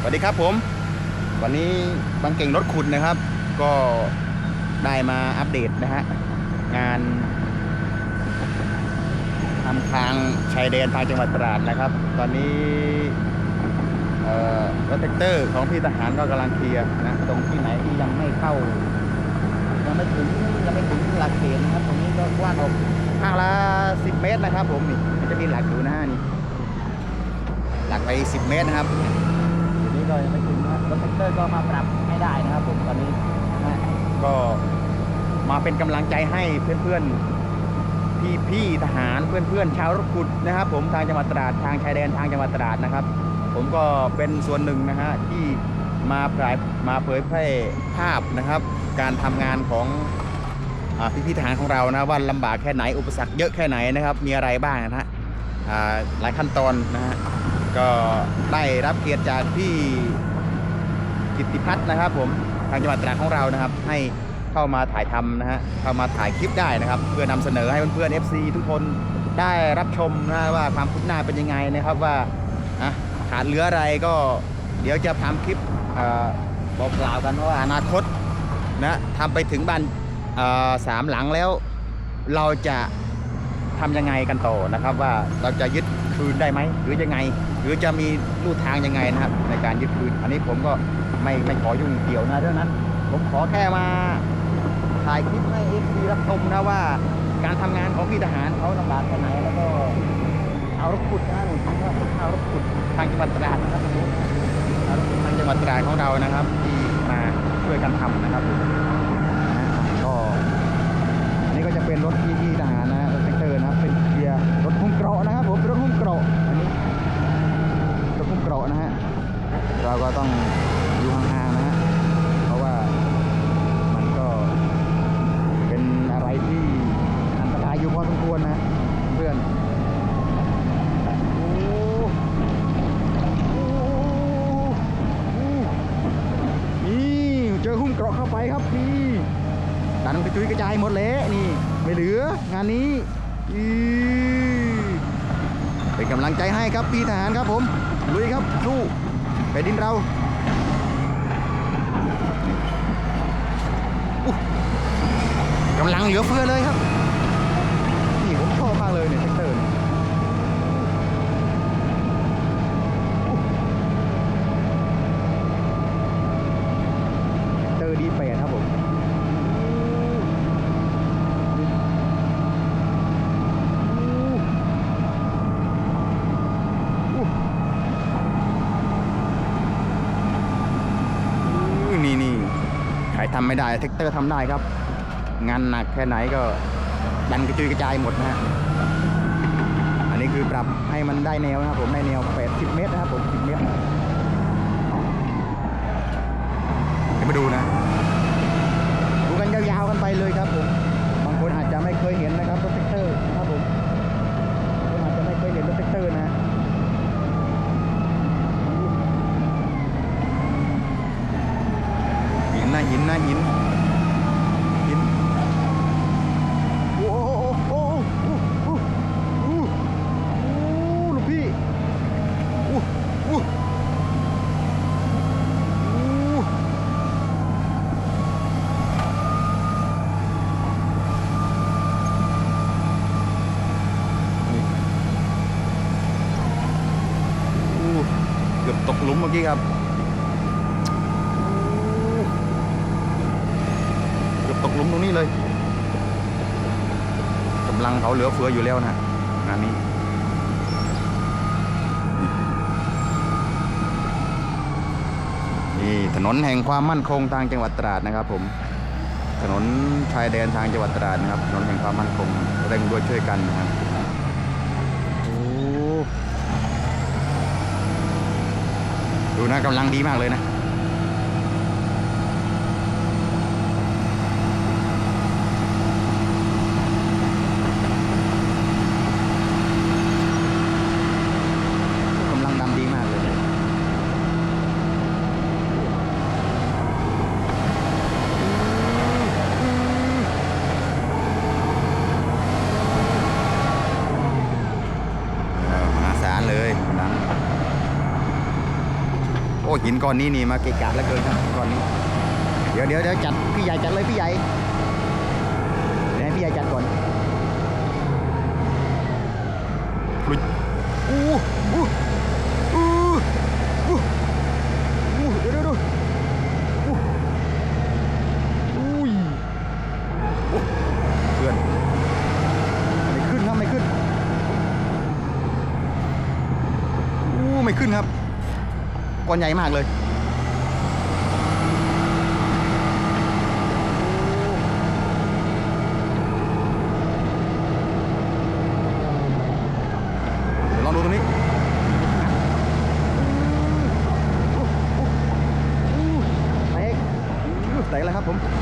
สวัสดีครับผม วันนี้บางเก่งรถขุดนะครับ ก็ได้มาอัปเดตนะฮะงานทำทางชายแดนทางจังหวัดตราดนะครับ ตอนนี้รถแท็กเตอร์ของพี่ทหารก็กำลังเคลียร์นะตรงที่ไหนที่ยังไม่เข้ายังไม่ถึงยังไม่ถึงหลักเกณฑ์นะครับ ตรงนี้ก็กว้างออกข้างละ10เมตรนะครับ ผมนี่มันจะมีหลักอยู่นะฮะนี่หลักไป10เมตรนะครับ ก็ยังไม่ถึงนะครับรถแท็กเตอร์ก็มาปรับให้ได้นะครับผมตอนนี้นะก็มาเป็นกำลังใจให้เพื่อนๆ พี่พี่ๆทหารเพื่อนๆชาวรถขุดนะครับ ผมทางจังหวัดตราดทางชายแดนทางจังหวัดตราดนะครับ ผมก็เป็นส่วนหนึ่งนะฮะที่มาเผยมาเผยแพร่ภาพนะครับ การทำงานของอพี่พี่ๆทหารของเรานะว่าลำบากแค่ไหนอุปสรรคเยอะแค่ไหนนะครับ มีอะไรบ้างนะฮะหลายขั้นตอนนะฮะ ก็ได้รับเกียรติจากพี่กิติพัฒน์นะครับ ผมทางจังหวัดตราดของเรานะครับ ให้เข้ามาถ่ายทำนะฮะเข้ามาถ่ายคลิปได้นะครับ เพื่อนำเสนอให้เพื่อนๆ FC ทุกคนได้รับชมนะว่าความคืบหน้าเป็นยังไงนะครับว่าอะขาดเหลืออะไรก็เดี๋ยวจะทำคลิปอบอกกล่าวกันว่าอนาคตนะทำไปถึงบ้านสามหลังแล้ว เราจะ ทำยังไงกันต่อนะครับ ว่าเราจะยึดคืนได้ไหมหรือยังไง หรือจะมีลู่ทางยังไงนะครับ ในการยึดคืน อันนี้ผมก็ไม่ไม่ขอยุ่งเกี่ยวนะเรื่องนั้น ผมขอแค่มาถ่ายคลิปให้เอฟซีรับชมนะว่า การทำงานของพี่ทหารเขาลำบากแค่ไหนแล้วก็เอารถขุดนะหนูคิดว่าเอารถขุดทางจังหวัดตราดนะครับเอารถขุดทางจังหวัดตราดของเรานะครับ ที่มาช่วยกันทำนะครับผมนะก็อันนี้ก็จะเป็นรถที่ที่ทหารนะรถแท็กเตอร์นะครับเป็นเกียร์รถหุ้มเกราะนะครับผมเป็นรถหุ้มเกราะอันนี้รถหุ้มเกราะนะฮะเราก็ต้องอยู่ห่างๆนะฮะเพราะว่ามันก็เป็นอะไรที่อันตรายอยู่พอสมควรนะเพื่อน โอ้โหโอ้โหนี่เจอหุ้มเกราะเข้าไปครับนี่ มันกระจุยกระจายหมดเลยนี่ ไม่เหลืองานนี้อีเป็นกำลังใจให้ครับพี่ทหารครับผมลุยครับสู้ไปดินเราอกำลังเหลือเฟือเลยครับนี่ผมชอบมากเลยเนี่ยแท็กเตอร์เนี่ย เจอดีแปดครับผม นี่นี่ใครทำไม่ได้เทคเตอร์ทำได้ครับ งานหนักแค่ไหนก็ดันกระจุยกระจายหมดนะฮะอันนี้คือปรับให้มันได้แนวนะครับผมได้แนว 80 เมตรนะครับผม 10 เมตร เดี๋ยวมาดูนะ ดูกันยาวๆกันไปเลยครับผม บางคนอาจจะไม่เคยเห็นนะครับรถแท็กเตอร์นะครับผมบางคนอาจจะไม่เคยเห็นรถแท็กเตอร์นะ หิ นนะหินนะหินหินโอ้โหโอ้โหโอ้โหโอ้โหลูกพี่โอ้โหโอ้โหโอ้โหเกือบตกหลุมเมื่อกี้ครับอู้เกือบ ตกหลุมตรงนี้เลยกำลังเขาเหลือเฟืออยู่แล้วนะงานนี้นี่ถนนแห่งความมั่นคงทางจังหวัดตราดนะครับ ผม ถนนชายแดนทางจังหวัดตราดนะครับ ถนนแห่งความมั่นคงเร่งด้วยช่วยกันนะครับโอ้ดูนะกำลังดีมากเลยนะ กำลังดำดีมากเลยเออม หินก้อนนี้นี่มาเกะกะเหลือเกินครับก้อนนี้ เดี๋ยวเดี๋ยวเดี๋ยวจัดพี่ใหญ่จัดเลยพี่ใหญ่เดี๋ยวพี่ใหญ่จัดก่อนลุยอู้อู้อู้อู้อู้เดี๋ยวเดี๋ยวอู้อุ้ยเพื่อนไม่ขึ้นครับไม่ขึ้นอู้ไม่ขึ้นครับ ก้อนใหญ่มากเลยลองดูตรงนี้แตกแตกแล้วครับผม